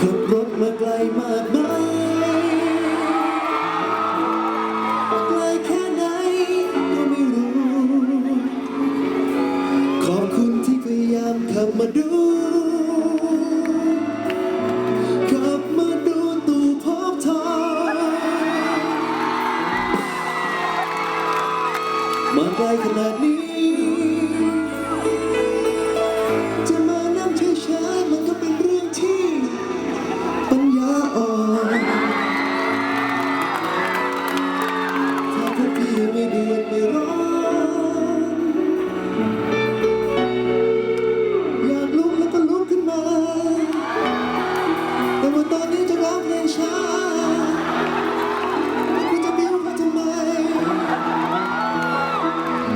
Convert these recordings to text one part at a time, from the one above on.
ขับรถมาไกลมากมายไกลแค่ไหนก็ไม่รู้ ขอบคุณที่พยายามขับมาดู ขับมาดูตู่พบทางมาไกลขนาดนี้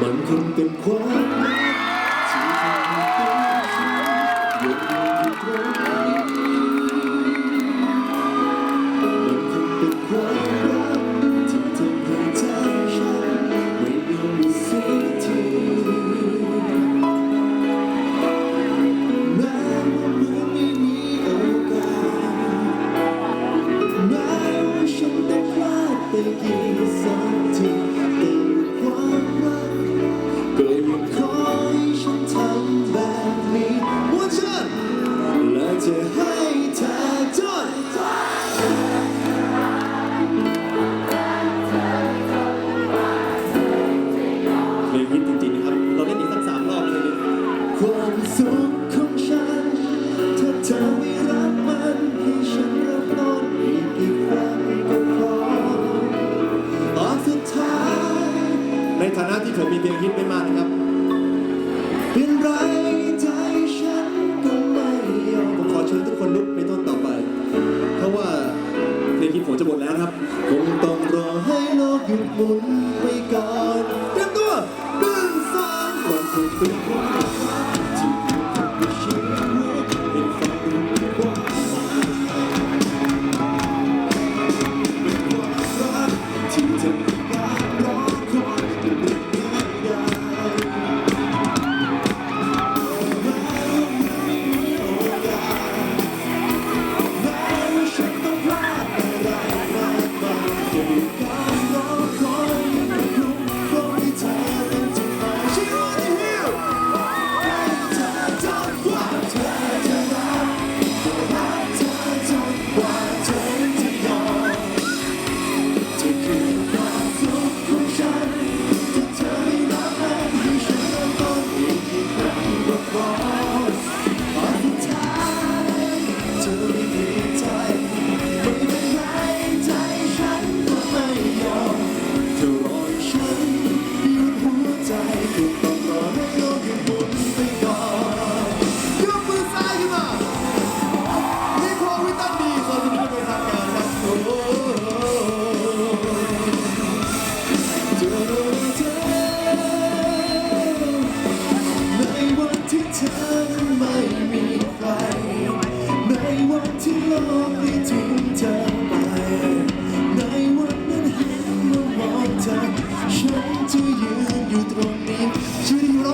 มันคงเป็นความรักที่ทำให้ตัวฉันอยู่ตรงนี้มันคงเป็นความรักที่ทำให้ใจฉันไม่ยอมเสียทีแม้ว่ามื่อไม่มีโอกาสแม้ว่าฉันได้พลาดไปกี่ ในฐานะที่ผมมีเพลงฮิตไม่มากนะครับ เป็นไรใจฉันก็ไม่ยอมผมขอเชิญทุกคนลุกในต้นต่อไป เพราะว่าเพลงฮิตผมจะหมดแล้วนะครับคงต้องรอให้โลกหยุดหมุนไป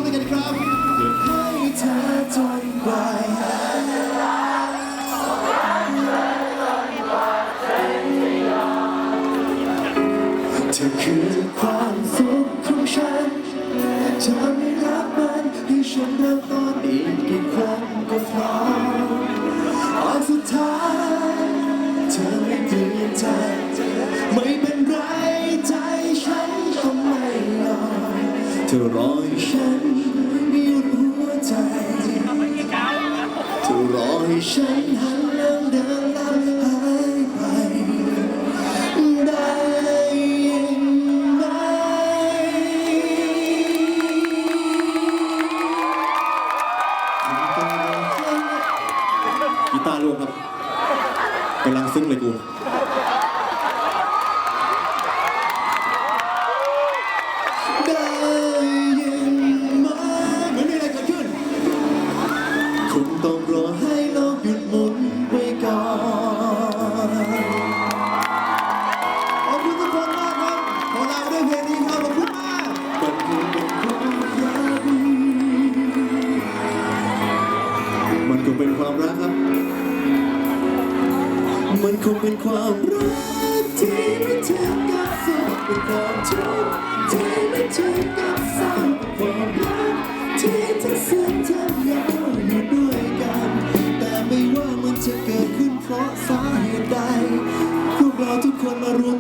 ช่วยอยู่ร้องด้วยกันครับให้เธอจนกว่าเธอคือความสุขของฉันเธอไม่รักมันให้ฉันเริ่มต้นอีกกี่ครั้งก็พอตอนสุดท้ายเธอไม่เปลี่ยนใจ เธอรอให้ฉันหยุดหัวใจเธอรอให้ฉันหันหลังเดินลับหายไปได้ไหมกีตาร์ร่วงครับกำลังซึ้งเลยกู รักครับ มันคงเป็นความรักที่ไม่ถึงกับสุขเป็นความทุกข์ที่ไม่ถึงกับเศร้าความรักที่ทั้งซึ้งทั้งยาวอยู่ด้วยกัน แต่ไม่ว่ามันจะเกิดขึ้นเพราะสาเหตุใด พวกเราทุกคนมารวม